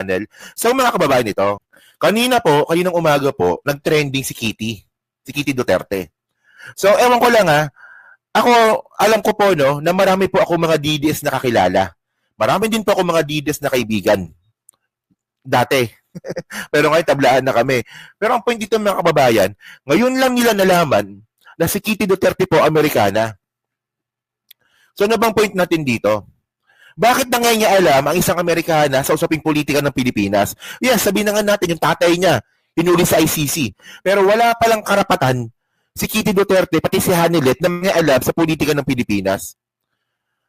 channel. So mga kababayan nito, kanina po, kaninang umaga po, nag-trending si Kitty. Si Kitty Duterte. So ewan ko lang ha, ako, alam ko po no, na marami po ako mga DDS na kakilala. Marami din po ako mga DDS na kaibigan. Dati. Pero ngayon tablaan na kami. Pero ang point dito mga kababayan, ngayon lang nila nalaman na si Kitty Duterte po Amerikana. So ano bang point natin dito? Bakit na ngayon niya alam ang isang Amerikana sa usaping politika ng Pilipinas? Yes, sabihin na nga natin, yung tatay niya, hinuli sa ICC. Pero wala palang karapatan si Kitty Duterte, pati si Hanilet, na may alam sa politika ng Pilipinas.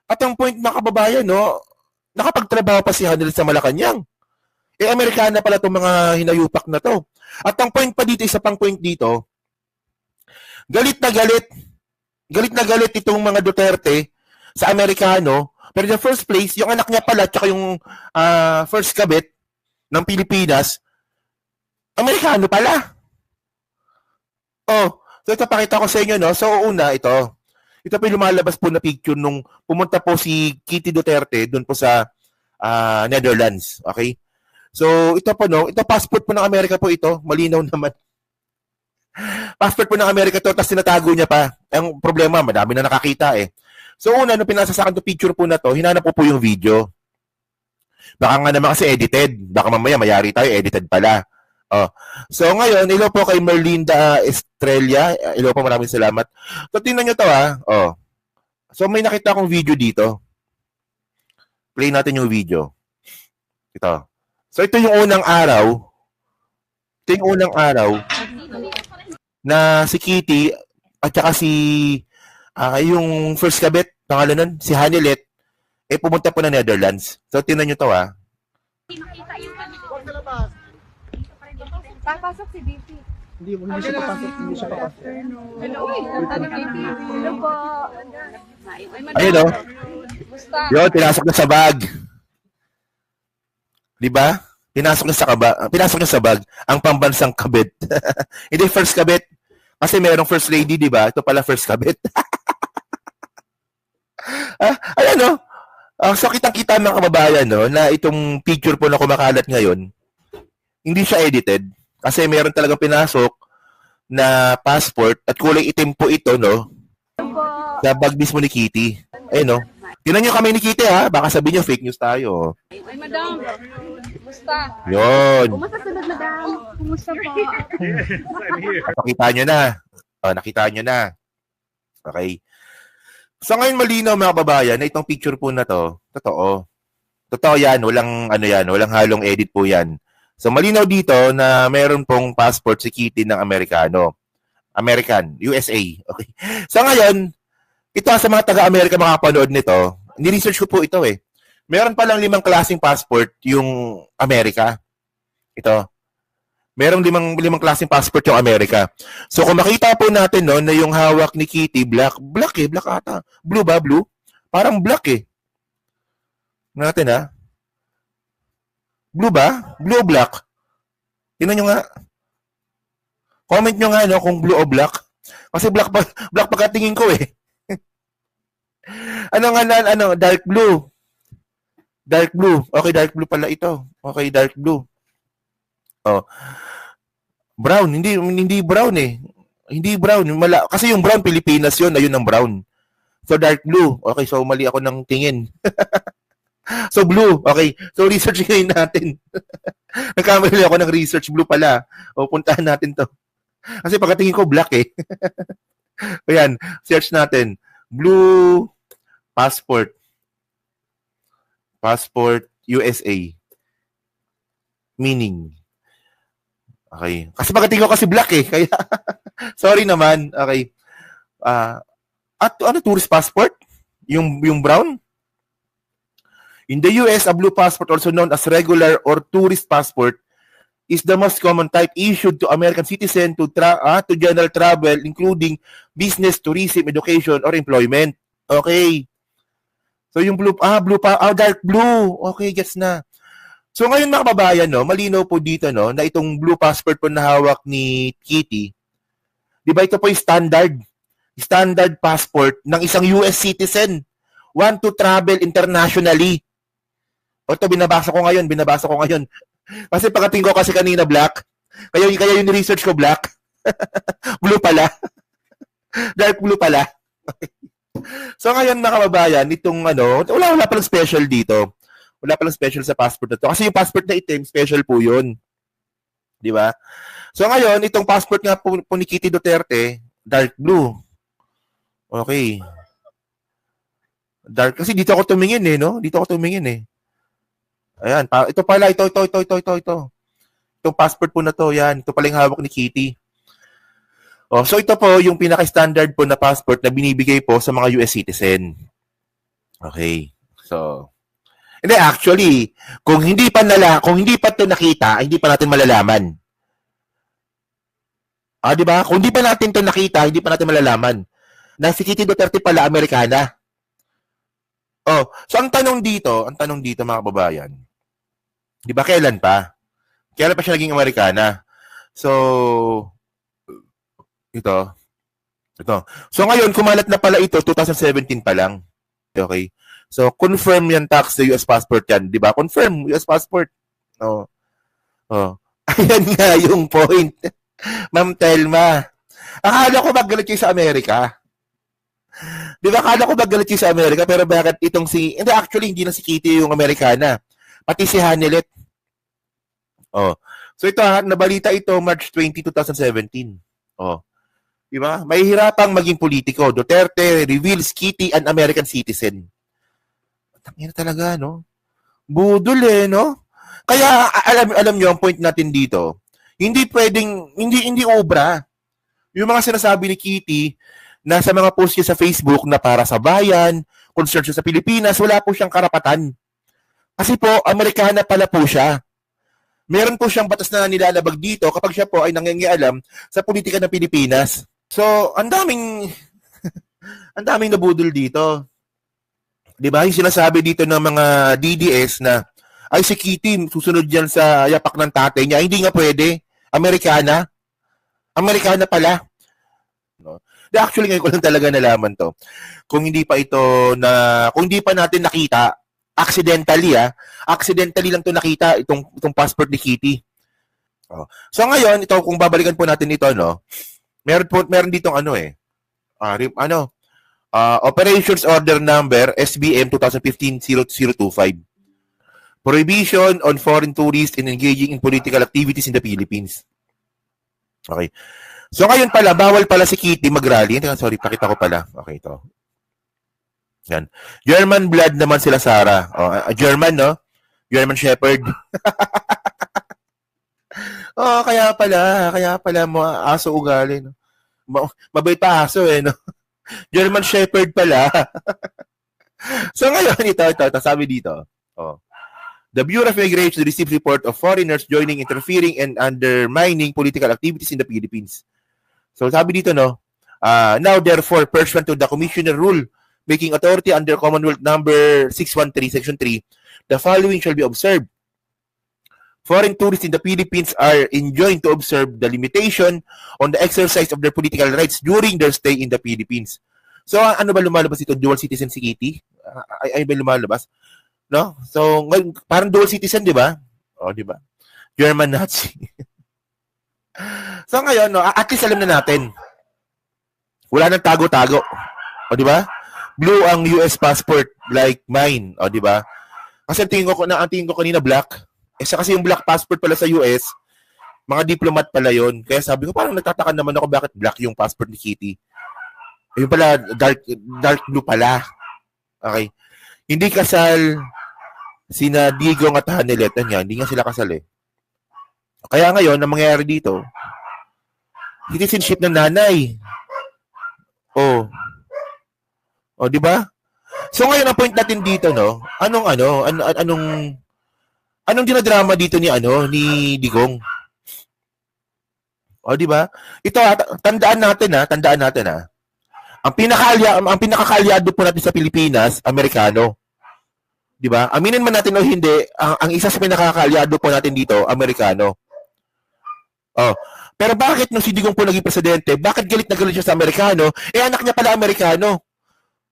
At ang point mga kababayan, no, nakapagtrabaho pa si Hanilet sa Malacanang. Eh, Amerikana pala itong mga hinayupak na to. At ang point pa dito, isa pang point dito, galit na galit, galit na galit itong mga Duterte sa Amerikano, pero the first place, yung anak niya pala, tsaka yung ah, first kabit ng Pilipinas, Amerikano pala. Oh, so ito pakita ko sa inyo, no? So, una, ito. Ito po yung lumalabas po na picture nung pumunta po si Kitty Duterte doon po sa ah, Netherlands. Okay? So, ito po, no? Ito passport po ng Amerika po ito. Malinaw naman. passport po ng Amerika to, tapos tinatago niya pa. Ang problema, madami na nakakita eh. So una, nung pinasa sa akin to picture po na to, hinanap ko po yung video. Baka nga naman kasi edited. Baka mamaya mayari tayo, edited pala. Oh. So ngayon, ilo po kay Merlinda Estrella. Ilo po maraming salamat. So tingnan nyo to ah. Oh. So may nakita akong video dito. Play natin yung video. Ito. So ito yung unang araw. Ito yung unang araw na si Kitty at saka si Ah, yung first kabit, pangalan nun, si Hanilet, eh pumunta po na Netherlands. So, tinan nyo to ah. Papasok si BP. Hindi, hindi siya papasok. Hindi siya papasok. Hello. Hello po. Ayun oh. Basta. Yun, pinasok na sa bag. Di ba? Pinasok na sa kaba, pinasok na sa bag ang pambansang kabit. Hindi first kabit. Kasi merong first lady, di ba? Ito pala first kabit. ah, ayan no. Ah, so kitang-kita mga kababayan no na itong picture po na kumakalat ngayon, hindi siya edited kasi meron talagang pinasok na passport at kulay itim po ito no sa bag mismo ni Kitty. Ayun no. Tinan nyo kami ni Kitty ha, baka sabihin nyo fake news tayo. Ay, madam. Basta. Yun. Kumusta sunod, madam? Kumusta po? Nakita nyo na. Oh, nakita nyo na. Okay. So ngayon malinaw mga kababayan na itong picture po na to, totoo. Totoo yan, walang ano yan, walang halong edit po yan. So malinaw dito na meron pong passport si Kitty ng Amerikano. American, USA. Okay. So ngayon, ito sa mga taga-Amerika makapanood nito, ni-research ko po ito eh. Meron palang limang klaseng passport yung Amerika. Ito. Merong limang, limang klaseng passport yung Amerika. So kung makita po natin no, na yung hawak ni Kitty, black, black eh, black ata. Blue ba, blue? Parang black eh. Natin ha. Blue ba? Blue o black? Tingnan nyo nga. Comment nyo nga no, kung blue o black. Kasi black pa, black pagkatingin ko eh. ano nga ano, dark blue. Dark blue. Okay, dark blue pala ito. Okay, dark blue. Oh. Brown, hindi hindi brown eh. Hindi brown, mala kasi yung brown Pilipinas 'yon, ayun ang brown. So dark blue. Okay, so mali ako ng tingin. so blue. Okay. So research ngayon natin. Nagkamali ako ng research blue pala. O puntahan natin 'to. Kasi pagkatingin ko black eh. Ayan, search natin. Blue passport. Passport USA. Meaning. Okay. Kasi pagkatingin ko kasi black eh. Kaya, sorry naman. Okay. Ah, at ano, tourist passport? Yung, yung brown? In the US, a blue passport, also known as regular or tourist passport, is the most common type issued to American citizen to tra ah, to general travel, including business, tourism, education, or employment. Okay. So yung blue, ah, blue pa, ah, dark blue. Okay, gets na. So ngayon mga kababayan, no, malinaw po dito no, na itong blue passport po na hawak ni Kitty, di ba ito po yung standard, standard passport ng isang US citizen want to travel internationally. O ito, binabasa ko ngayon, binabasa ko ngayon. Kasi pagkating ko kasi kanina black, kaya, kaya yung research ko black. blue pala. Dark blue pala. so ngayon mga kababayan, itong ano, wala wala palang special dito. Wala palang special sa passport na to. Kasi yung passport na itim, special po yun. Di ba? So ngayon, itong passport nga po, po ni Kitty Duterte, dark blue. Okay. Dark. Kasi dito ako tumingin eh, no? Dito ako tumingin eh. Ayan. Pa, ito pala, ito, ito, ito, ito, ito, ito. Itong passport po na to, yan. Ito pala yung hawak ni Kitty. Oh, so ito po yung pinaka-standard po na passport na binibigay po sa mga US citizen. Okay. So, hindi actually, kung hindi pa nala, kung hindi pa 'to nakita, hindi pa natin malalaman. Ah, di ba? Kung hindi pa natin 'to nakita, hindi pa natin malalaman na si Kitty Duterte pala Amerikana. Oh, so ang tanong dito, ang tanong dito mga kababayan, di ba kailan pa? Kailan pa siya naging Amerikana? So, ito. Ito. So ngayon, kumalat na pala ito, 2017 pa lang. Okay. So, confirm yan tax sa US passport yan. Di ba? Confirm, US passport. Oh. Oh. Ayan nga yung point. Ma'am Telma. Akala ko magalit kayo sa Amerika. Di ba? Akala ko magalit kayo sa Amerika, pero bakit itong si... Hindi, actually, hindi na si Kitty yung Amerikana. Pati si Hanelet. Oh. So ito, ha, nabalita ito March 20, 2017. Oh. Di ba? May hirapang maging politiko. Duterte reveals Kitty an American citizen. Tangina talaga, no? Budol eh, no? Kaya alam alam niyo ang point natin dito. Hindi pwedeng hindi hindi obra. Yung mga sinasabi ni Kitty na sa mga post niya sa Facebook na para sa bayan, concern siya sa Pilipinas, wala po siyang karapatan. Kasi po, Amerikana pala po siya. Meron po siyang batas na nilalabag dito kapag siya po ay nangingialam sa politika ng Pilipinas. So, ang daming ang daming nabudol dito. 'Di ba? Yung sinasabi dito ng mga DDS na ay si Kitty susunod diyan sa yapak ng tatay niya. Hindi nga pwede. Amerikana. Amerikana pala. No? Actually, ngayon ko lang talaga nalaman to. Kung hindi pa ito na, kung hindi pa natin nakita, accidentally ah, accidentally lang to nakita itong, itong passport ni Kitty. Oh. So ngayon, ito, kung babalikan po natin ito, no, meron po, meron ditong ano eh, ah, ano, ah, Operations Order Number SBM 2015-0025. Prohibition on foreign tourists in engaging in political activities in the Philippines. Okay. So ngayon pala, bawal pala si Kitty mag-rally. Sorry, pakita ko pala. Okay, ito. Yan. German blood naman sila Sara. Oh, ah, German, no? German Shepherd. oh, kaya pala, kaya pala mo aso ugali, no? Ma- mabait pa aso eh, no? German Shepherd pala. so ngayon, ito, ito, ito, sabi dito. Oh. The Bureau of Immigration received report of foreigners joining, interfering, and undermining political activities in the Philippines. So sabi dito, no, uh, now therefore, pursuant to the Commissioner Rule, making authority under Commonwealth Number 613, Section 3, the following shall be observed. Foreign tourists in the Philippines are enjoined to observe the limitation on the exercise of their political rights during their stay in the Philippines. So, ano ba lumalabas ito? Dual citizen si Kitty? Ay, ay ba lumalabas? No? So, ngayon, parang dual citizen, di ba? O, di ba? German Nazi. so, ngayon, no, at least alam na natin. Wala nang tago-tago. O, di ba? Blue ang US passport like mine. O, di ba? Kasi tingin ko, na, ang tingin ko kanina black. Eh, sa kasi yung black passport pala sa US, mga diplomat pala yon. Kaya sabi ko, parang nagtataka naman ako bakit black yung passport ni Kitty. Yung pala, dark, dark blue pala. Okay. Hindi kasal sina Digong at Hanelet. Yan nga, hindi nga sila kasal eh. Kaya ngayon, ang mangyayari dito, citizenship ng nanay. Oh. Oh, di ba? So ngayon ang point natin dito, no? Anong ano, an, an- anong anong dinadrama dito ni ano, ni Digong? O, di ba? Ito, ah, ta- tandaan natin ha, tandaan natin ha. Ang pinakakalya, ang pinakakalyado po natin sa Pilipinas, Amerikano. Di ba? Aminin man natin o hindi, ang, ang isa sa pinakakalyado po natin dito, Amerikano. Oh. Pero bakit nung si Digong po naging presidente, bakit galit na galit siya sa Amerikano? Eh anak niya pala Amerikano.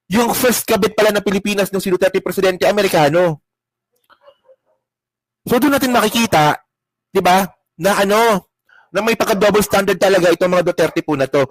Yung first kabit pala ng Pilipinas nung si Duterte presidente, Amerikano. So doon natin makikita, 'di ba? Na ano, na may pagka-double standard talaga itong mga Duterte po na to.